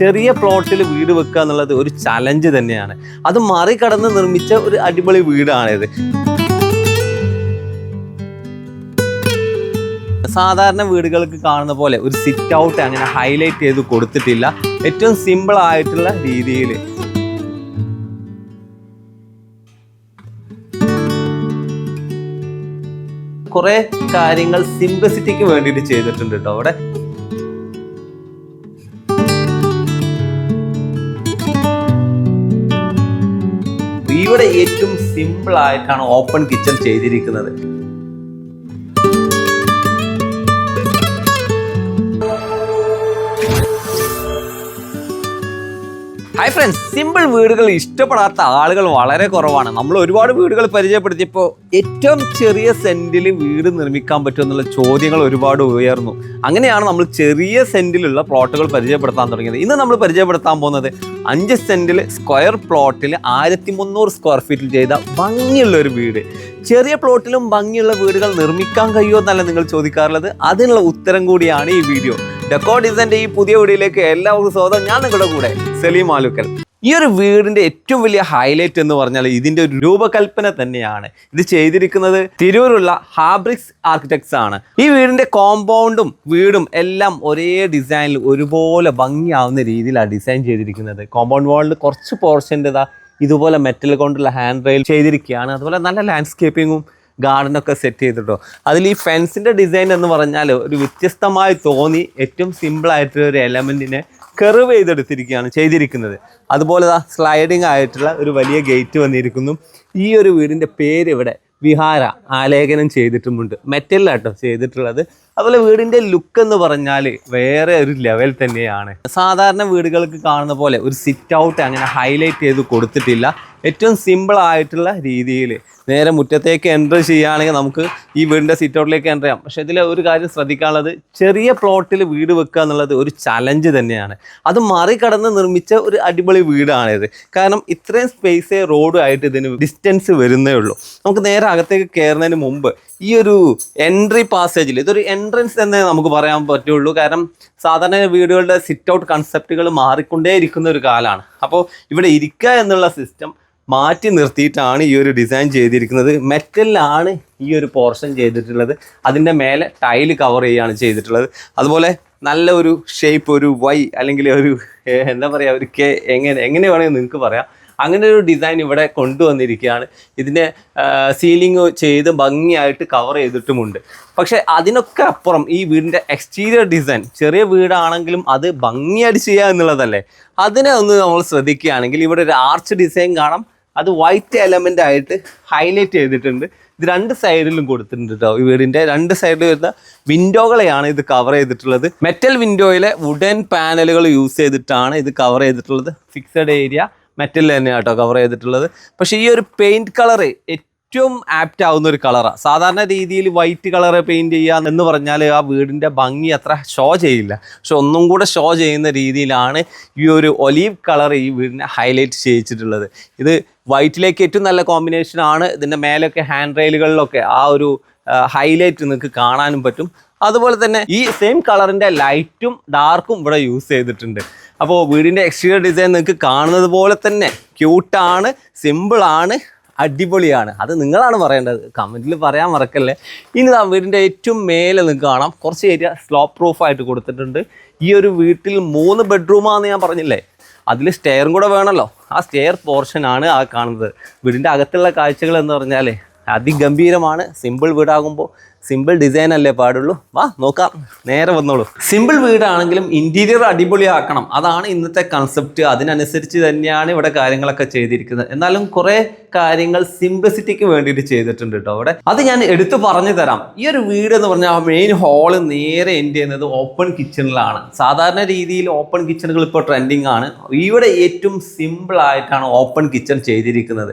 ചെറിയ പ്ലോട്ടിൽ വീട് വെക്കുക എന്നുള്ളത് ഒരു ചലഞ്ച് തന്നെയാണ്. അത് മറികടന്ന് നിർമ്മിച്ച ഒരു അടിപൊളി വീടാണിത്. സാധാരണ വീടുകൾക്ക് കാണുന്ന പോലെ ഒരു സിറ്റ് ഔട്ട് അങ്ങനെ ഹൈലൈറ്റ് ചെയ്ത് കൊടുത്തിട്ടില്ല. ഏറ്റവും സിമ്പിൾ ആയിട്ടുള്ള രീതിയിൽ കുറേ കാര്യങ്ങൾ സിംപ്ലിസിറ്റിക്ക് വേണ്ടിയിട്ട് ചെയ്തിട്ടുണ്ട് കേട്ടോ അവിടെ. ഇവിടെ ഏറ്റവും സിമ്പിൾ ആയിട്ടാണ് ഓപ്പൺ കിച്ചൺ ചെയ്തിരിക്കുന്നത്. ഹായ് ഫ്രണ്ട്സ് സിമ്പിൾ വീടുകൾ ഇഷ്ടപ്പെടാത്ത ആളുകൾ വളരെ കുറവാണ്. നമ്മൾ ഒരുപാട് വീടുകൾ പരിചയപ്പെടുത്തിയപ്പോൾ ഏറ്റവും ചെറിയ സെന്റിൽ വീട് നിർമ്മിക്കാൻ പറ്റുമോ എന്നുള്ള ചോദ്യങ്ങൾ ഒരുപാട് ഉയർന്നു. അങ്ങനെയാണ് നമ്മൾ ചെറിയ സെന്റിലുള്ള പ്ലോട്ടുകൾ പരിചയപ്പെടുത്താൻ തുടങ്ങിയത്. ഇന്ന് നമ്മൾ പരിചയപ്പെടുത്താൻ പോകുന്നത് അഞ്ച് സെന്റിൽ സ്ക്വയർ പ്ലോട്ടിൽ ആയിരത്തി മുന്നൂറ് സ്ക്വയർ ഫീറ്റിൽ ചെയ്ത ഭംഗിയുള്ള ഒരു വീട്. ചെറിയ പ്ലോട്ടിലും ഭംഗിയുള്ള വീടുകൾ നിർമ്മിക്കാൻ കഴിയുമോ എന്നല്ല നിങ്ങൾ ചോദിക്കാറുള്ളത്. അതിനുള്ള ഉത്തരം കൂടിയാണ് ഈ വീഡിയോ. ഡെക്കോ ഡിസൈന്റെ ഈ പുതിയ വീഡിയോയിലേക്ക് എല്ലാവർക്കും സ്വാഗതം. ഞാൻ നിങ്ങളുടെ കൂടെ സലീം ആലുക്കൽ ഈ ഒരു വീടിന്റെ ഏറ്റവും വലിയ ഹൈലൈറ്റ് എന്ന് പറഞ്ഞാൽ ഇതിന്റെ ഒരു രൂപകൽപ്പന തന്നെയാണ്. ഇത് ചെയ്തിരിക്കുന്നത് തിരൂരുള്ള ഹാബ്രിക്സ് ആർക്കിടെക്ട്സ് ആണ്. ഈ വീടിന്റെ കോമ്പൗണ്ടും വീടും എല്ലാം ഒരേ ഡിസൈനിൽ ഒരുപോലെ ഭംഗിയാവുന്ന രീതിയിലാണ് ഡിസൈൻ ചെയ്തിരിക്കുന്നത്. കോമ്പൗണ്ട് വാളിൽ കുറച്ച് പോർഷന്റെതാ ഇതുപോലെ മെറ്റൽ കൊണ്ടുള്ള ഹാൻഡ് റെയിൽ ചെയ്തിരിക്കുകയാണ്. അതുപോലെ നല്ല ലാൻഡ്സ്കേപ്പിങ്ങും ഗാർഡനൊക്കെ സെറ്റ് ചെയ്തിട്ടോ. അതിൽ ഈ ഫെൻസിന്റെ ഡിസൈൻ എന്ന് പറഞ്ഞാൽ ഒരു വ്യത്യസ്തമായി തോന്നി ഏറ്റവും സിമ്പിൾ ആയിട്ടുള്ള ഒരു എലമെന്റിനെ കെർവ് ചെയ്തെടുത്തിരിക്കുകയാണ് ചെയ്തിരിക്കുന്നത്. അതുപോലെ ആ സ്ലൈഡിങ് ആയിട്ടുള്ള ഒരു വലിയ ഗേറ്റ് വന്നിരിക്കുന്നു. ഈ ഒരു വീടിന്റെ പേര് ഇവിടെ വിഹാര ആലേഖനം ചെയ്തിട്ടുമുണ്ട്. മെറ്റലിലാട്ടോ ചെയ്തിട്ടുള്ളത്. അതുപോലെ വീടിന്റെ ലുക്ക് എന്ന് പറഞ്ഞാൽ വേറെ ഒരു ലെവൽ തന്നെയാണ്. സാധാരണ വീടുകൾക്ക് കാണുന്ന പോലെ ഒരു സിറ്റ് ഔട്ട് അങ്ങനെ ഹൈലൈറ്റ് ചെയ്ത് കൊടുത്തിട്ടില്ല. ഏറ്റവും സിമ്പിൾ ആയിട്ടുള്ള രീതിയിൽ നേരെ മുറ്റത്തേക്ക് എന്റർ ചെയ്യുകയാണെങ്കിൽ നമുക്ക് ഈ വീടിന്റെ സിറ്റ് ഔട്ടിലേക്ക് എന്റർ ചെയ്യാം. പക്ഷേ ഇതിൽ ഒരു കാര്യം ശ്രദ്ധിക്കാനുള്ളത് ചെറിയ പ്ലോട്ടിൽ വീട് വെക്കുക എന്നുള്ളത് ഒരു ചലഞ്ച് തന്നെയാണ്. അത് മറികടന്ന് നിർമ്മിച്ച ഒരു അടിപൊളി വീടാണിത്. കാരണം ഇത്രയും സ്പേസേ റോഡുമായിട്ട് ഇതിന് ഡിസ്റ്റൻസ് വരുന്നേ ഉള്ളൂ. നമുക്ക് നേരെ അകത്തേക്ക് കയറുന്നതിന് മുമ്പ് ഈ ഒരു എൻട്രി പാസേജിൽ ഇതൊരു എൻട്രൻസ് എന്നേ നമുക്ക് പറയാൻ പറ്റുള്ളൂ. കാരണം സാധാരണ വീടുകളുടെ സിറ്റ് ഔട്ട് കൺസെപ്റ്റുകൾ മാറിക്കൊണ്ടേ ഇരിക്കുന്ന ഒരു കാലമാണ് അപ്പോൾ ഇവിടെ ഇരിക്കുക എന്നുള്ള സിസ്റ്റം മാറ്റി നിർത്തിയിട്ടാണ് ഈ ഒരു ഡിസൈൻ ചെയ്തിരിക്കുന്നത്. മെറ്റലിലാണ് ഈ ഒരു പോർഷൻ ചെയ്തിട്ടുള്ളത്. അതിന്റെ മേലെ ടൈൽ കവർ ചെയ്യുകയാണ് ചെയ്തിട്ടുള്ളത്. അതുപോലെ നല്ല ഒരു ഷേപ്പ് ഒരു വൈ അല്ലെങ്കിൽ ഒരു എന്താ പറയുക ഒരു കെ എങ്ങനെ എങ്ങനെ വേണമെങ്കിൽ നിങ്ങൾക്ക് പറയാം. അങ്ങനെ ഒരു ഡിസൈൻ ഇവിടെ കൊണ്ടുവന്നിരിക്കുകയാണ്. ഇതിനെ സീലിംഗ് ചെയ്ത് ഭംഗിയായിട്ട് കവർ ചെയ്തിട്ടുമുണ്ട്. പക്ഷേ അതിനൊക്കെ അപ്പുറം ഈ വീടിന്റെ എക്സ്റ്റീരിയർ ഡിസൈൻ ചെറിയ വീടാണെങ്കിലും അത് ഭംഗിയായിട്ട് ചെയ്യുക എന്നുള്ളതല്ലേ? അതിനെ ഒന്ന് നമ്മൾ ശ്രദ്ധിക്കുകയാണെങ്കിൽ ഇവിടെ ഒരു ആർച്ച് ഡിസൈൻ കാണാം. അത് വൈറ്റ് എലമെന്റ് ആയിട്ട് ഹൈലൈറ്റ് ചെയ്തിട്ടുണ്ട്. ഇത് രണ്ട് സൈഡിലും കൊടുത്തിട്ടുണ്ട് കേട്ടോ ഈ വീടിന്റെ രണ്ട് സൈഡിൽ വരുന്ന വിൻഡോകളെയാണ് ഇത് കവർ ചെയ്തിട്ടുള്ളത്. മെറ്റൽ വിൻഡോയിലെ വുഡൻ പാനലുകൾ യൂസ് ചെയ്തിട്ടാണ് ഇത് കവർ ചെയ്തിട്ടുള്ളത്. ഫിക്സഡ് ഏരിയ മെറ്റൽ തന്നെയാണ് കേട്ടോ കവർ ചെയ്തിട്ടുള്ളത്. പക്ഷെ ഈ ഒരു പെയിന്റ് കളർ ഏറ്റവും ആപ്റ്റ് ആവുന്ന ഒരു കളറാണ് സാധാരണ രീതിയിൽ വൈറ്റ് കളർ പെയിന്റ് ചെയ്യുക എന്ന് പറഞ്ഞാൽ ആ വീടിന്റെ ഭംഗി അത്ര ഷോ ചെയ്യില്ല. പക്ഷെ ഒന്നും കൂടെ ഷോ ചെയ്യുന്ന രീതിയിലാണ് ഈ ഒരു ഒലീവ് കളർ ഈ വീടിനെ ഹൈലൈറ്റ് ചെയ്യിച്ചിട്ടുള്ളത്. ഇത് വൈറ്റിലേക്ക് ഏറ്റവും നല്ല കോമ്പിനേഷൻ ആണ്. ഇതിന്റെ മേലൊക്കെ ഹാൻഡ് റെയിലുകളിലൊക്കെ ആ ഒരു ഹൈലൈറ്റ് നിങ്ങൾക്ക് കാണാനും പറ്റും. അതുപോലെ തന്നെ ഈ സെയിം കളറിന്റെ ലൈറ്റും ഡാർക്കും ഇവിടെ യൂസ് ചെയ്തിട്ടുണ്ട്. അപ്പോൾ വീടിന്റെ എക്സ്റ്റീരിയർ ഡിസൈൻ നിങ്ങൾക്ക് കാണുന്നത് പോലെ തന്നെ ക്യൂട്ടാണ് സിമ്പിളാണ് അടിപൊളിയാണ്. അത് നിങ്ങളാണ് പറയേണ്ടത്. കമന്റിൽ പറയാൻ മറക്കല്ലേ. ഇനി ആ വീടിന്റെ ഏറ്റവും മേലെ നിങ്ങൾക്ക് കാണാം. കുറച്ച് ഏരിയ സ്ലോപ്പ് പ്രൂഫായിട്ട് കൊടുത്തിട്ടുണ്ട്. ഈ ഒരു വീട്ടിൽ മൂന്ന് ബെഡ്റൂമാണെന്ന് ഞാൻ പറഞ്ഞില്ലേ? അതിൽ സ്റ്റെയറും കൂടെ വേണമല്ലോ ആ സ്റ്റെയർ പോർഷനാണ് ആ കാണുന്നത്. വീടിന്റെ അകത്തുള്ള കാഴ്ചകൾ എന്ന് പറഞ്ഞാൽ അതിഗംഭീരമാണ്. സിമ്പിൾ വീടാകുമ്പോൾ സിമ്പിൾ ഡിസൈൻ അല്ലേ പാടുള്ളൂ? വാ നോക്കാം. നേരെ വന്നോളൂ. സിമ്പിൾ വീടാണെങ്കിലും ഇന്റീരിയർ അടിപൊളിയാക്കണം. അതാണ് ഇന്നത്തെ കൺസെപ്റ്റ് അതിനനുസരിച്ച് തന്നെയാണ് ഇവിടെ കാര്യങ്ങളൊക്കെ ചെയ്തിരിക്കുന്നത്. എന്നാലും കുറേ കാര്യങ്ങൾ സിംപ്ലിസിറ്റിക്ക് വേണ്ടിയിട്ട് ചെയ്തിട്ടുണ്ട് കേട്ടോ അവിടെ. അത് ഞാൻ എടുത്തു പറഞ്ഞു തരാം. ഈ ഒരു വീട് എന്ന് പറഞ്ഞാൽ മെയിൻ ഹാൾ നേരെ എൻഡ് ചെയ്യുന്നത് ഓപ്പൺ കിച്ചണിലാണ് സാധാരണ രീതിയിൽ ഓപ്പൺ കിച്ചണുകൾ ഇപ്പോൾ ട്രെൻഡിങ് ആണ്. ഇവിടെ ഏറ്റവും സിമ്പിൾ ആയിട്ടാണ് ഓപ്പൺ കിച്ചൺ ചെയ്തിരിക്കുന്നത്.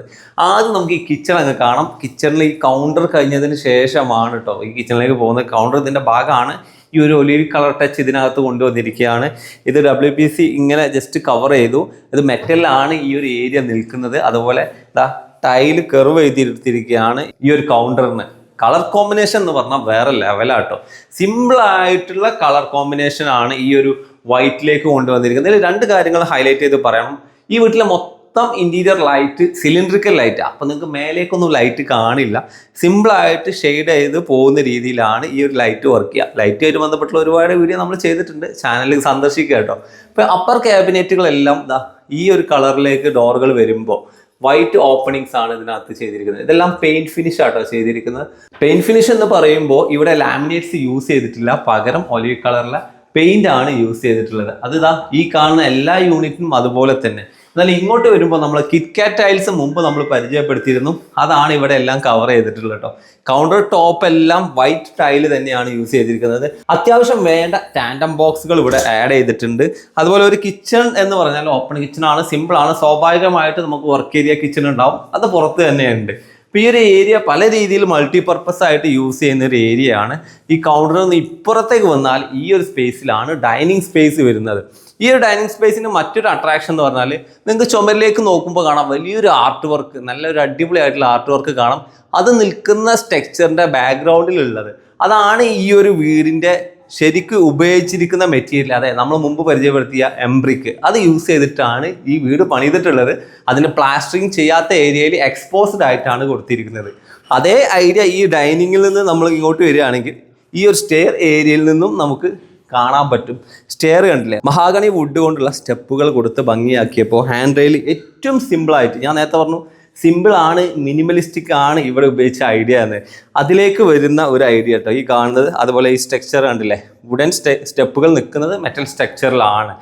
ആദ്യം നമുക്ക് ഈ കിച്ചൺ അങ്ങ് കാണാം. കിച്ചണിൽ ഈ കൗണ്ടർ കഴിഞ്ഞതിന് ശേഷമാണ് കേട്ടോ ഈ കിച്ചണിലേക്ക് പോകുന്ന കൗണ്ടർ ഇതിന്റെ ഭാഗമാണ്. ഈ ഒരു ഒലിവ് കളർ ടച്ച് ഇതിനകത്ത് കൊണ്ടുവന്നിരിക്കുകയാണ്. ഇത് ഡബ്ല്യു പി സി ഇങ്ങനെ ജസ്റ്റ് കവർ ചെയ്തു. ഇത് മെറ്റലിലാണ് ഈ ഒരു ഏരിയ നിൽക്കുന്നത്. അതുപോലെ ദാ ടൈൽ കെർവ് ചെയ്തിരിക്കുകയാണ് ഈ ഒരു കൗണ്ടറിന് കളർ കോമ്പിനേഷൻ എന്ന് പറഞ്ഞാൽ വേറെ ലെവലാട്ടോ സിമ്പിളായിട്ടുള്ള കളർ കോമ്പിനേഷൻ ആണ് ഈ ഒരു വൈറ്റിലേക്ക് കൊണ്ടുവന്നിരിക്കുന്നത്. ഇതിൽ രണ്ട് കാര്യങ്ങൾ ഹൈലൈറ്റ് ചെയ്ത് പറയണം. ഈ വീട്ടിലെ മൊത്തം ഇന്റീരിയർ ലൈറ്റ് സിലിണ്ടറിക്കൽ ലൈറ്റ് അപ്പോൾ നിങ്ങൾക്ക് മേലേക്കൊന്നും ലൈറ്റ് കാണില്ല. സിമ്പിളായിട്ട് ഷെയ്ഡ് ചെയ്ത് പോകുന്ന രീതിയിലാണ് ഈ ഒരു ലൈറ്റ് വർക്ക് ചെയ്യുക. ലൈറ്റുമായിട്ട് ബന്ധപ്പെട്ടുള്ള ഒരുപാട് വീഡിയോ നമ്മൾ ചെയ്തിട്ടുണ്ട്. ചാനലിൽ സന്ദർശിക്കുക കേട്ടോ. ഇപ്പം അപ്പർ ക്യാബിനറ്റുകളെല്ലാം ദാ ഈ ഒരു കളറിലേക്ക് ഡോറുകൾ വരുമ്പോൾ വൈറ്റ് ഓപ്പണിങ്സ് ആണ് ഇതിനകത്ത് ചെയ്തിരിക്കുന്നത്. ഇതെല്ലാം പെയിന്റ് ഫിനിഷ് ആട്ടോ ചെയ്തിരിക്കുന്നത്. പെയിന്റ് ഫിനിഷ് എന്ന് പറയുമ്പോൾ ഇവിടെ ലാമിനേറ്റ്സ് യൂസ് ചെയ്തിട്ടില്ല. പകരം ഒലിവ് കളറിലെ പെയിന്റ് ആണ് യൂസ് ചെയ്തിട്ടുള്ളത്. അത് ഈ കാണുന്ന എല്ലാ യൂണിറ്റിനും അതുപോലെ തന്നെ. എന്നാൽ ഇങ്ങോട്ട് വരുമ്പോൾ നമ്മൾ കിറ്റ്കാറ്റ് ടൈൽസ് മുമ്പ് നമ്മൾ പരിചയപ്പെടുത്തിയിരുന്നു. അതാണ് ഇവിടെ എല്ലാം കവർ ചെയ്തിട്ടുള്ളത് കേട്ടോ. കൗണ്ടർ ടോപ്പ് എല്ലാം വൈറ്റ് ടൈൽ തന്നെയാണ് യൂസ് ചെയ്തിരിക്കുന്നത്. അത്യാവശ്യം വേണ്ട ടാൻഡം ബോക്സുകൾ ഇവിടെ ആഡ് ചെയ്തിട്ടുണ്ട്. അതുപോലെ ഒരു കിച്ചൺ എന്ന് പറഞ്ഞാൽ ഓപ്പൺ കിച്ചൺ ആണ്. സിമ്പിൾ ആണ്. സ്വാഭാവികമായിട്ട് നമുക്ക് വർക്ക് ഏരിയ കിച്ചൺ ഉണ്ടാവും. അത് പുറത്ത് തന്നെയുണ്ട്. അപ്പോൾ ഈ ഒരു ഏരിയ പല രീതിയിൽ മൾട്ടി പർപ്പസ് ആയിട്ട് യൂസ് ചെയ്യുന്ന ഒരു ഏരിയയാണ് ഈ കൗണ്ടറിൽ നിന്ന് ഇപ്പുറത്തേക്ക് വന്നാൽ ഈ ഒരു സ്പേസിലാണ് ഡൈനിങ് സ്പേസ് വരുന്നത്. ഈ ഒരു ഡൈനിങ് സ്പേസിന്റെ മറ്റൊരു അട്രാക്ഷൻ എന്ന് പറഞ്ഞാൽ നിങ്ങൾക്ക് ചുമരിലേക്ക് നോക്കുമ്പോൾ കാണാം വലിയൊരു ആർട്ട് വർക്ക് നല്ലൊരു അടിപൊളി ആയിട്ടുള്ള ആർട്ട് വർക്ക് കാണാം. അത് നിൽക്കുന്ന സ്ട്രക്ചറിന്റെ ബാക്ക്ഗ്രൗണ്ടിലുള്ളത് അതാണ് ഈ ഒരു വീടിന്റെ ശരിക്കും ഉപയോഗിച്ചിരിക്കുന്ന മെറ്റീരിയൽ അതെ നമ്മൾ മുമ്പ് പരിചയപ്പെടുത്തിയ എംബ്രിക്ക് അത് യൂസ് ചെയ്തിട്ടാണ് ഈ വീട് പണിതിട്ടുള്ളത്. അതിന് പ്ലാസ്റ്ററിങ് ചെയ്യാത്ത ഏരിയയിൽ എക്സ്പോസ്ഡ് ആയിട്ടാണ് കൊടുത്തിരിക്കുന്നത്. അതേ ഐഡിയ ഈ ഡൈനിങ്ങിൽ നിന്ന് നമ്മൾ ഇങ്ങോട്ട് വരികയാണെങ്കിൽ ഈ ഒരു സ്റ്റെയർ ഏരിയയിൽ നിന്നും നമുക്ക് കാണാൻ പറ്റും. സ്റ്റെയർ കണ്ടില്ലേ? മഹാഗണി വുഡ് കൊണ്ടുള്ള സ്റ്റെപ്പുകൾ കൊടുത്ത് ഭംഗിയാക്കിയപ്പോൾ ഹാൻഡ് റെയിൽ ഏറ്റവും സിമ്പിളായിട്ട് ഞാൻ നേരത്തെ പറഞ്ഞു സിമ്പിൾ ആണ് മിനിമലിസ്റ്റിക് ആണ് ഇവിടെ ഉപയോഗിച്ച ഐഡിയ എന്ന്. അതിലേക്ക് വരുന്ന ഒരു ഐഡിയ കേട്ടോ ഈ കാണുന്നത്. അതുപോലെ ഈ സ്ട്രക്ചർ കണ്ടില്ലേ? വുഡൻ സ്റ്റെപ്പുകൾ നിൽക്കുന്നത് മെറ്റൽ സ്ട്രക്ചറിലാണ്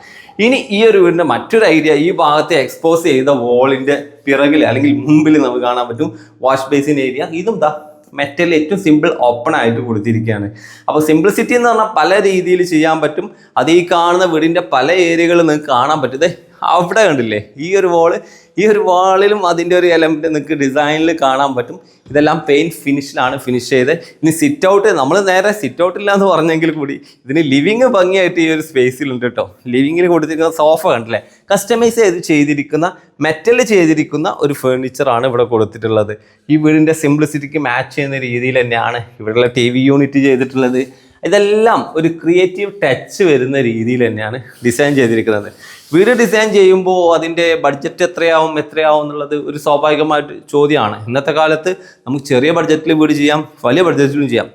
ഇനി ഈ ഒരു വീടിന്റെ മറ്റൊരു ഐഡിയ ഈ ഭാഗത്തെ എക്സ്പോസ് ചെയ്ത വോളിന്റെ പിറകിൽ അല്ലെങ്കിൽ മുമ്പിൽ നമുക്ക് കാണാൻ പറ്റും വാഷ് ബേസിൻ ഏരിയ ഇതും ദാ മെറ്റൽ ഏറ്റവും സിമ്പിൾ ഓപ്പൺ ആയിട്ട് കൊടുത്തിരിക്കുകയാണ്. അപ്പോൾ സിംപ്ലിസിറ്റി എന്ന് പറഞ്ഞാൽ പല രീതിയിൽ ചെയ്യാൻ പറ്റും. അത് ഈ കാണുന്ന വീടിന്റെ പല ഏരിയകളിൽ നിങ്ങൾക്ക് കാണാൻ പറ്റും. അവിടെ കണ്ടില്ലേ? ഈ ഒരു വാൾ ഈ ഒരു വാളിലും അതിന്റെ ഒരു എലമെന്റ് നിങ്ങൾക്ക് ഡിസൈനിൽ കാണാൻ പറ്റും. ഇതെല്ലാം പെയിന്റ് ഫിനിഷിലാണ് ഫിനിഷ് ചെയ്ത് ഇനി സിറ്റ് ഔട്ട് നമ്മൾ നേരെ സിറ്റ് ഇല്ല എന്ന് പറഞ്ഞെങ്കിൽ കൂടി ഇതിന് ലിവിങ് ഭംഗിയായിട്ട് ഈ ഒരു സ്പേസിലുണ്ട് കേട്ടോ ലിവിങ്ങിൽ കൊടുത്തിരിക്കുന്ന സോഫ കണ്ടില്ലേ? കസ്റ്റമൈസ് ചെയ്ത് ചെയ്തിരിക്കുന്ന മെറ്റൽ ചെയ്തിരിക്കുന്ന ഒരു ഫേർണിച്ചറാണ് ഇവിടെ കൊടുത്തിട്ടുള്ളത്. ഈ വീടിന്റെ സിംപ്ലിസിറ്റിക്ക് മാച്ച് ചെയ്യുന്ന രീതിയിൽ തന്നെയാണ് ഇവിടെയുള്ള ടി വി യൂണിറ്റ് ചെയ്തിട്ടുള്ളത്. ഇതെല്ലാം ഒരു ക്രിയേറ്റീവ് ടച്ച് വരുന്ന രീതിയിൽ തന്നെയാണ് ഡിസൈൻ ചെയ്തിരിക്കുന്നത്. വീട് ഡിസൈൻ ചെയ്യുമ്പോൾ അതിന്റെ ബഡ്ജറ്റ് എത്രയാവും എത്രയാവും എന്നുള്ളത് ഒരു സ്വാഭാവികമായിട്ട് ചോദ്യമാണ്. ഇന്നത്തെ കാലത്ത് നമുക്ക് ചെറിയ ബഡ്ജറ്റിൽ വീട് ചെയ്യാം വലിയ ബഡ്ജറ്റിലും ചെയ്യാം.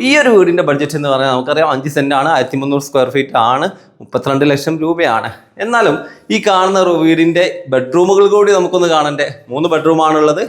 ഈ ഒരു വീടിന്റെ ബഡ്ജറ്റ് എന്ന് പറഞ്ഞാൽ നമുക്കറിയാം അഞ്ച് സെന്റാണ് ആയിരത്തി മുന്നൂറ് സ്ക്വയർ ഫീറ്റ് ആണ് മുപ്പത്തിരണ്ട് ലക്ഷം രൂപയാണ്. എന്നാലും ഈ കാണുന്ന വീടിന്റെ ബെഡ്റൂമുകൾ കൂടി നമുക്കൊന്ന് കാണണ്ടേ? മൂന്ന് ബെഡ്റൂമാണുള്ളത്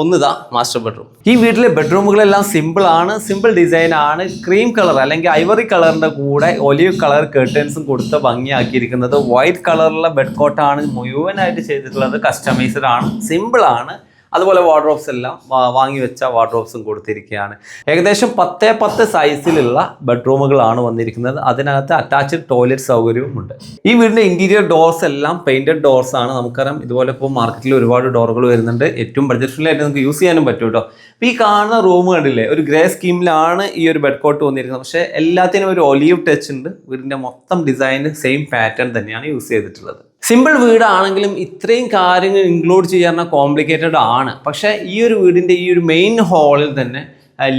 ഒന്ന് ഇതാ മാസ്റ്റർ ബെഡ്റൂം ഈ വീട്ടിലെ ബെഡ്റൂമുകളെല്ലാം സിമ്പിൾ ആണ് സിമ്പിൾ ഡിസൈൻ ആണ്. ക്രീം കളർ അല്ലെങ്കിൽ ഐവറി കളറിന്റെ കൂടെ ഒലിവ് കളർ കേർട്ടൻസും കൊടുത്ത് ഭംഗിയാക്കിയിരിക്കുന്നത്. വൈറ്റ് കളറുള്ള ബെഡ് കോട്ടാണ് മുഴുവനായിട്ട് ചെയ്തിട്ടുള്ളത് കസ്റ്റമൈസ്ഡ് ആണ് സിമ്പിൾ ആണ്. അതുപോലെ വാർഡ്രോബ്സ് എല്ലാം വാങ്ങി വെച്ച വാർഡ്രോബ്സും കൊടുത്തിരിക്കുകയാണ് ഏകദേശം പത്തേ പത്ത് സൈസിലുള്ള ബെഡ്റൂമുകളാണ് വന്നിരിക്കുന്നത്. അതിനകത്ത് അറ്റാച്ച്ഡ് ടോയ്ലറ്റ് സൗകര്യവും ഉണ്ട് ഈ വീടിന്റെ ഇന്റീരിയർ ഡോർസ് എല്ലാം പെയിന്റഡ് ഡോർസ് ആണ്. നമുക്കറിയാം ഇതുപോലെ ഇപ്പോൾ മാർക്കറ്റിൽ ഒരുപാട് ഡോറുകൾ വരുന്നുണ്ട്. ഏറ്റവും ബഡ്ജറ്റിലായിട്ട് നമുക്ക് യൂസ് ചെയ്യാനും പറ്റും കേട്ടോ അപ്പോൾ ഈ കാണുന്ന റൂം കണ്ടില്ലേ ഒരു ഗ്രേ സ്കീമിലാണ് ഈ ഒരു ബെഡ് കോട്ട് വന്നിരിക്കുന്നത്. പക്ഷേ എല്ലാത്തിനും ഒരു ഒലീവ് ടച്ച് ഉണ്ട്. വീടിന്റെ മൊത്തം ഡിസൈൻ സെയിം പാറ്റേൺ തന്നെയാണ് യൂസ് ചെയ്തിട്ടുള്ളത്. സിമ്പിൾ വീടാണെങ്കിലും ഇത്രയും കാര്യങ്ങൾ ഇൻക്ലൂഡ് ചെയ്യാൻ കോംപ്ലിക്കേറ്റഡ് ആണ്. പക്ഷേ ഈ ഒരു വീടിന്റെ ഈ ഒരു മെയിൻ ഹാളിൽ തന്നെ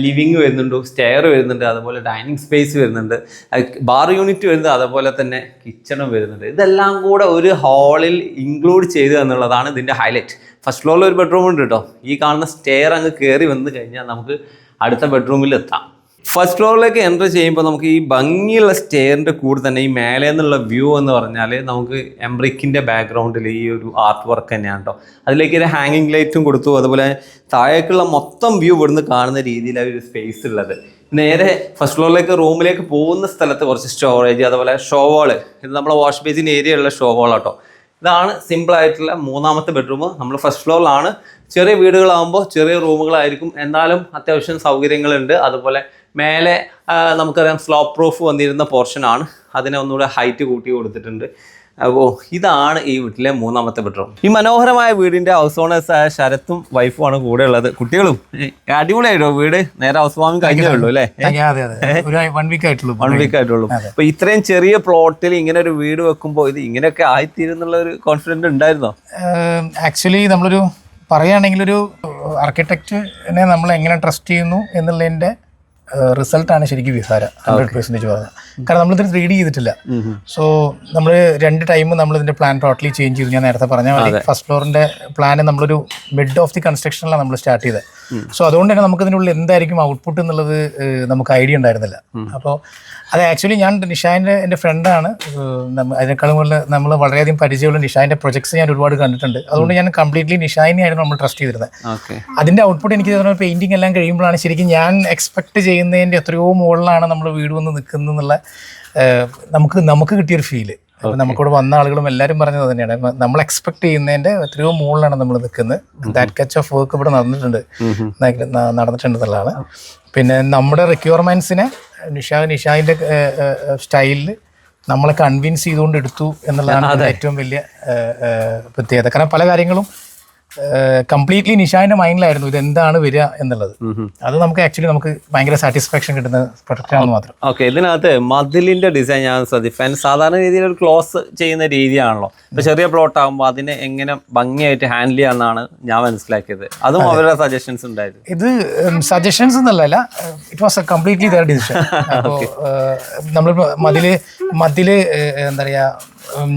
ലിവിങ് വരുന്നുണ്ട് സ്റ്റെയർ വരുന്നുണ്ട് അതുപോലെ ഡൈനിങ് സ്പേസ് വരുന്നുണ്ട് ബാർ യൂണിറ്റ് വരുന്നത് അതുപോലെ തന്നെ കിച്ചണും വരുന്നുണ്ട്. ഇതെല്ലാം കൂടെ ഒരു ഹാളിൽ ഇൻക്ലൂഡ് ചെയ്തു എന്നുള്ളതാണ് ഇതിന്റെ ഹൈലൈറ്റ് ഫസ്റ്റ് ഫ്ലോറിൽ ഒരു ബെഡ്റൂം ഉണ്ട് കേട്ടോ ഈ കാണുന്ന സ്റ്റെയർ അങ്ങ് കയറി വന്നു കഴിഞ്ഞാൽ നമുക്ക് അടുത്ത ബെഡ്റൂമിൽ എത്താം. ഫസ്റ്റ് ഫ്ലോറിലേക്ക് എന്റർ ചെയ്യുമ്പോൾ നമുക്ക് ഈ ഭംഗിയുള്ള സ്റ്റെയറിന്റെ കൂടെ തന്നെ ഈ മേലെ നിന്നുള്ള വ്യൂ എന്ന് പറഞ്ഞാൽ നമുക്ക് എംബ്രിക്കിന്റെ ബാക്ക്ഗ്രൗണ്ടിൽ ഈ ഒരു ആർട്ട് വർക്ക് തന്നെയാണ് കേട്ടോ അതിലേക്ക് ഒരു ഹാങ്ങിങ് ലൈറ്റും കൊടുത്തു. അതുപോലെ താഴേക്കുള്ള മൊത്തം വ്യൂ ഇവിടുന്ന് കാണുന്ന രീതിയിലാണ് ഒരു സ്പേസ് ഉള്ളത്. നേരെ ഫസ്റ്റ് ഫ്ലോറിലേക്ക് റൂമിലേക്ക് പോകുന്ന സ്ഥലത്ത് കുറച്ച് സ്റ്റോറേജ് അതുപോലെ ഷോ വാൾ ഇത് നമ്മുടെ വാഷ് ബേസിൻ ഏരിയ ഉള്ള ഷോവാൾ കേട്ടോ ഇതാണ് സിമ്പിൾ ആയിട്ടുള്ള മൂന്നാമത്തെ ബെഡ്റൂം നമ്മൾ ഫസ്റ്റ് ഫ്ലോറിലാണ് ചെറിയ വീടുകളാകുമ്പോൾ ചെറിയ റൂമുകളായിരിക്കും. എന്നാലും അത്യാവശ്യം സൗകര്യങ്ങളുണ്ട്. അതുപോലെ മേലെ നമുക്കറിയാം സ്ലോപ്പ് പ്രൂഫ് വന്നിരുന്ന പോർഷനാണ് അതിനെ ഒന്നുകൂടെ ഹൈറ്റ് കൂട്ടി കൊടുത്തിട്ടുണ്ട്. അപ്പോൾ ഇതാണ് ഈ വീട്ടിലെ മൂന്നാമത്തെ ബെഡ്റൂം. ഈ മനോഹരമായ വീടിന്റെ ഹൗസ് ഓണേഴ്സ് ആയ ശരത്തും ആണ് കൂടെ ഉള്ളത്. കുട്ടികളും അടിപൊളിയായിട്ടോ വീട്? നേരെ ഹൗസ് വാമിങ് കഴിഞ്ഞേ ഉള്ളൂ അല്ലേ? വൺ വീക്ക് ആയിട്ടുള്ളൂ. വൺ വീക്ക് ആയിട്ടുള്ളൂ. അപ്പൊ ഇത്രയും ചെറിയ പ്ലോട്ടിൽ ഇങ്ങനെ ഒരു വീട് വെക്കുമ്പോൾ ഇത് ഇങ്ങനെയൊക്കെ ആയിത്തീരുന്നുള്ള ഒരു കോൺഫിഡൻസ് ഉണ്ടായിരുന്നോ? ആക്ച്വലി നമ്മളൊരു പറയുകയാണെങ്കിൽ ഒരു ആർക്കിടെക്റ്റിനെ നമ്മൾ എങ്ങനെ ട്രസ്റ്റ് ചെയ്യുന്നു എന്നുള്ളതിന്റെ റിസൾട്ടാണ് ശരിക്കും വിസാര ഹൺഡ്രഡ് പെർസെന്റേജ് പറഞ്ഞത് കാരണം നമ്മൾ ത്രീ ഡി ചെയ്തിട്ടില്ല. സോ നമ്മൾ രണ്ട് ടൈം നമ്മൾ ഇതിന്റെ പ്ലാൻ ടോട്ടലി ചേഞ്ച് ചെയ്തു. ഞാൻ നേരത്തെ പറഞ്ഞ പോലെ ഫസ്റ്റ് ഫ്ലോറിന്റെ പ്ലാൻ നമ്മളൊരു മിഡ് ഓഫ് ദി കൺസ്ട്രക്ഷനിലാണ് നമ്മൾ സ്റ്റാർട്ട് ചെയ്തത്. സോ അതുകൊണ്ട് തന്നെ നമുക്ക് ഇതിനുള്ളിൽ എന്തായിരിക്കും ഔട്ട്പുട്ട് എന്നുള്ളത് നമുക്ക് ഐഡിയ ഉണ്ടായിരുന്നില്ല. അപ്പോൾ അത് ആക്ച്വലി ഞാൻ നിഷാന്റെ എന്റെ ഫ്രണ്ടാണ് അതിനേക്കാളും കൂടുതൽ നമ്മൾ വളരെയധികം പരിചയമുള്ള നിഷാന്റെ പ്രൊജക്ട്സ് ഞാൻ ഒരുപാട് കണ്ടിട്ടുണ്ട്. അതുകൊണ്ട് ഞാൻ കംപ്ലീറ്റ്ലി നിഷാനെ ആയിരുന്നു നമ്മൾ ട്രസ്റ്റ് ചെയ്തിരുന്നത്. അതിന്റെ ഔട്ട്പുട്ട് എനിക്ക് പെയിന്റിംഗ് എല്ലാം കഴിയുമ്പോഴാണ് ശരിക്കും ഞാൻ എക്സ്പെക്ട് ചെയ്യുന്നതിന്റെ എത്രയോ മുകളിലാണ് നമ്മൾ വീട് വന്ന് നിൽക്കുന്നത് എന്നുള്ള ഏഹ്, നമുക്ക് നമുക്ക് കിട്ടിയൊരു ഫീൽ നമുക്കിവിടെ വന്ന ആളുകളും എല്ലാവരും പറഞ്ഞത് തന്നെയാണ്. നമ്മൾ എക്സ്പെക്ട് ചെയ്യുന്നതിന്റെ എത്രയോ മുകളിലാണ് നമ്മൾ നിൽക്കുന്നത്. ദാറ്റ് കച്ച് ഓഫ് വർക്ക് ഇവിടെ നടന്നിട്ടുണ്ട്. നടന്നിട്ടുണ്ട് എന്നുള്ളതാണ് പിന്നെ നമ്മുടെ റിക്വയർമെന്റ്സിനെ നിഷാ നിഷാന്റെ സ്റ്റൈലിൽ നമ്മളെ കൺവിൻസ് ചെയ്തുകൊണ്ട് എടുത്തു എന്നുള്ളതാണ് ഏറ്റവും വലിയ പ്രത്യേകത. കാരണം പല കാര്യങ്ങളും കംപ്ലീറ്റ്ലി നിഷാന്റെ മൈൻഡിലായിരുന്നു ഇത് എന്താണ് വരിക എന്നുള്ളത്. അത് നമുക്ക് ആക്ച്വലി നമുക്ക് ഭയങ്കര സാറ്റിസ്ഫാക്ഷൻ കിട്ടുന്ന പ്രൊഡക്റ്റ് ആണ് മാത്രം. ഓക്കെ ഇതിനകത്ത് മതിലിന്റെ ഡിസൈൻ ഞാൻ ശ്രദ്ധിക്കാൻ സാധാരണ രീതിയിൽ ഒരു ക്ലോസ് ചെയ്യുന്ന രീതിയാണല്ലോ. ഇപ്പൊ ചെറിയ പ്ലോട്ട് ആകുമ്പോൾ അതിനെ എങ്ങനെ ഭംഗിയായിട്ട് ഹാൻഡിൽ ചെയ്യാന്നാണ് ഞാൻ മനസ്സിലാക്കിയത്. അതും അവരുടെ സജഷൻസ് ഉണ്ടായിരുന്നു. ഇത് സജഷൻസ് എന്നുള്ളതല്ല it was completely their decision നമ്മൾ മതിൽ മതിൽ എന്താ പറയാ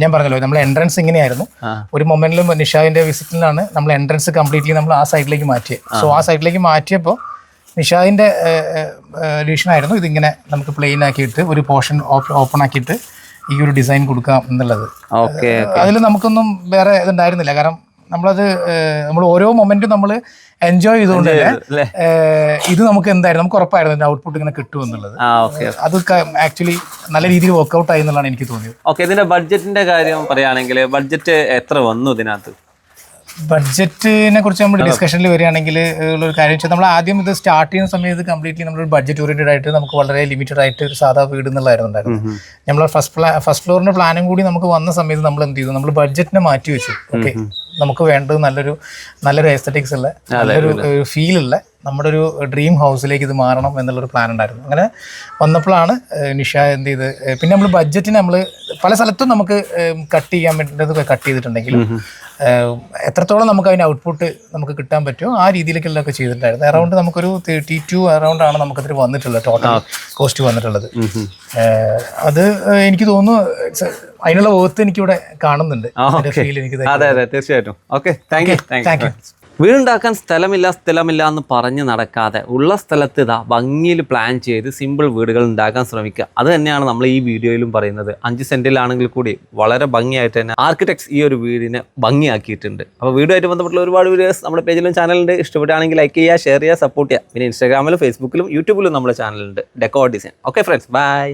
ഞാൻ പറഞ്ഞല്ലോ നമ്മൾ എൻട്രൻസ് ഇങ്ങനെയായിരുന്നു. ഒരു മൊമെന്റിലും നിഷാദിന്റെ വിസിറ്റിലാണ് നമ്മൾ എൻട്രൻസ് കംപ്ലീറ്റ്ലി നമ്മൾ ആ സൈഡിലേക്ക് മാറ്റിയത് സോ ആ. സൈഡിലേക്ക് മാറ്റിയപ്പോൾ നിഷാദിന്റെ ഡിഷൻ ആയിരുന്നു. ഇതിങ്ങനെ നമുക്ക് പ്ലെയിൻ ആക്കിയിട്ട് ഒരു പോർഷൻ ഓപ്പൺ ആക്കിയിട്ട് ഈ ഒരു ഡിസൈൻ കൊടുക്കാം എന്നുള്ളത്. അതിൽ നമുക്കൊന്നും വേറെ ഇതുണ്ടായിരുന്നില്ല. കാരണം നമ്മളത് നമ്മൾ ഓരോ മൊമെന്റും നമ്മൾ എൻജോയ് ചെയ്തുകൊണ്ട് തന്നെ ഇത് നമുക്ക് എന്തായിരുന്നു നമുക്ക് ഉറപ്പായിരുന്നു ഇതിന്റെ ഔട്ട്പുട്ട് ഇങ്ങനെ കിട്ടും എന്നുള്ളത്. അത് ആക്ച്വലി നല്ല രീതിയിൽ വർക്ക്ഔട്ട് ആയി എന്നുള്ളതാണ് എനിക്ക് തോന്നിയത്. ഓക്കെ ഇതിന്റെ ബഡ്ജറ്റിന്റെ കാര്യം പറയുകയാണെങ്കിൽ ബഡ്ജറ്റ് എത്ര വന്നു ഇതിനകത്ത്? ബഡ്ജറ്റിനെ കുറിച്ച് നമ്മൾ ഡിസ്കഷനിൽ വരികയാണെങ്കിൽ ഉള്ളൊരു കാര്യം വെച്ചാൽ നമ്മൾ ആദ്യം ഇത് സ്റ്റാർട്ട് ചെയ്യുന്ന സമയത്ത് കംപ്ലീറ്റ്ലി നമ്മൾ ബഡ്ജറ്റ് ഓറിയന്റഡ് ആയിട്ട് നമുക്ക് വളരെ ലിമിറ്റഡ് ആയിട്ട് ഒരു സാധാ വീട് എന്നുള്ളതായിരുന്നു. ഉണ്ടായിരുന്നത് നമ്മൾ ഫസ്റ്റ് പ്ലാ ഫസ്റ്റ് ഫ്ലോറിന്റെ പ്ലാനും കൂടി നമുക്ക് വന്ന സമയത്ത് നമ്മൾ എന്ത് ചെയ്തു? നമ്മൾ ബഡ്ജറ്റിനെ മാറ്റി വെച്ചു. ഓക്കെ നമുക്ക് വേണ്ടത് നല്ലൊരു നല്ലൊരു എസ്തറ്റിക്സ് ഉള്ള നല്ലൊരു ഫീൽ ഉള്ള നമ്മുടെ ഒരു ഡ്രീം ഹൗസിലേക്ക് ഇത് മാറണം എന്നുള്ളൊരു പ്ലാൻ ഉണ്ടായിരുന്നു. അങ്ങനെ വന്നപ്പോഴാണ് നിഷ എന്ത് ചെയ്ത് പിന്നെ നമ്മൾ ബഡ്ജറ്റിന് നമ്മൾ പല സ്ഥലത്തും നമുക്ക് കട്ട് ചെയ്യാൻ പറ്റുന്നത് കട്ട് ചെയ്തിട്ടുണ്ടെങ്കിലും എത്രത്തോളം നമുക്ക് അതിന്റെ ഔട്ട്പുട്ട് നമുക്ക് കിട്ടാൻ പറ്റുമോ ആ രീതിയിലേക്കുള്ളതൊക്കെ ചെയ്തിട്ടുണ്ടായിരുന്നു. അറൗണ്ട് നമുക്കൊരു തേർട്ടി ടു അറൗണ്ട് ആണ് നമുക്കതിൽ വന്നിട്ടുള്ളത് ടോട്ടൽ കോസ്റ്റ് വന്നിട്ടുള്ളത്. അത് എനിക്ക് തോന്നുന്നു അതിനുള്ള വേർത്ത് എനിക്കിവിടെ കാണുന്നുണ്ട്. ഫീൽ എനിക്ക് അതെ അതെ തീർച്ചയായിട്ടും. Okay thank you thank you വീടുണ്ടാക്കാൻ സ്ഥലമില്ല സ്ഥലമില്ല എന്ന് പറഞ്ഞ് നടക്കാതെ ഉള്ള സ്ഥലത്ത് ഇതാ ഭംഗിയിൽ പ്ലാൻ ചെയ്ത് സിമ്പിൾ വീടുകൾ ഉണ്ടാക്കാൻ ശ്രമിക്കുക. അത് തന്നെയാണ് നമ്മൾ ഈ വീഡിയോയിലും പറയുന്നത്. അഞ്ച് സെന്റിലാണെങ്കിൽ കൂടി വളരെ ഭംഗിയായിട്ട് തന്നെ ആർക്കിടെക്ട്സ് ഈ ഒരു വീടിനെ ഭംഗിയാക്കിയിട്ടുണ്ട്. അപ്പോൾ വീടുമായിട്ട് ബന്ധപ്പെട്ടുള്ള ഒരുപാട് വീഡിയോസ് നമ്മുടെ പേജിലും ചാനലുണ്ട് ഇഷ്ടപ്പെട്ടാണെങ്കിൽ ലൈക്ക് ചെയ്യുക ഷെയർ ചെയ്യുക സപ്പോർട്ട് ചെയ്യുക. പിന്നെ ഇൻസ്റ്റാഗ്രാമിലും ഫേസ്ബുക്കിലും യൂട്യൂബിലും നമ്മുടെ ചാനലുണ്ട് deco design okay friends bye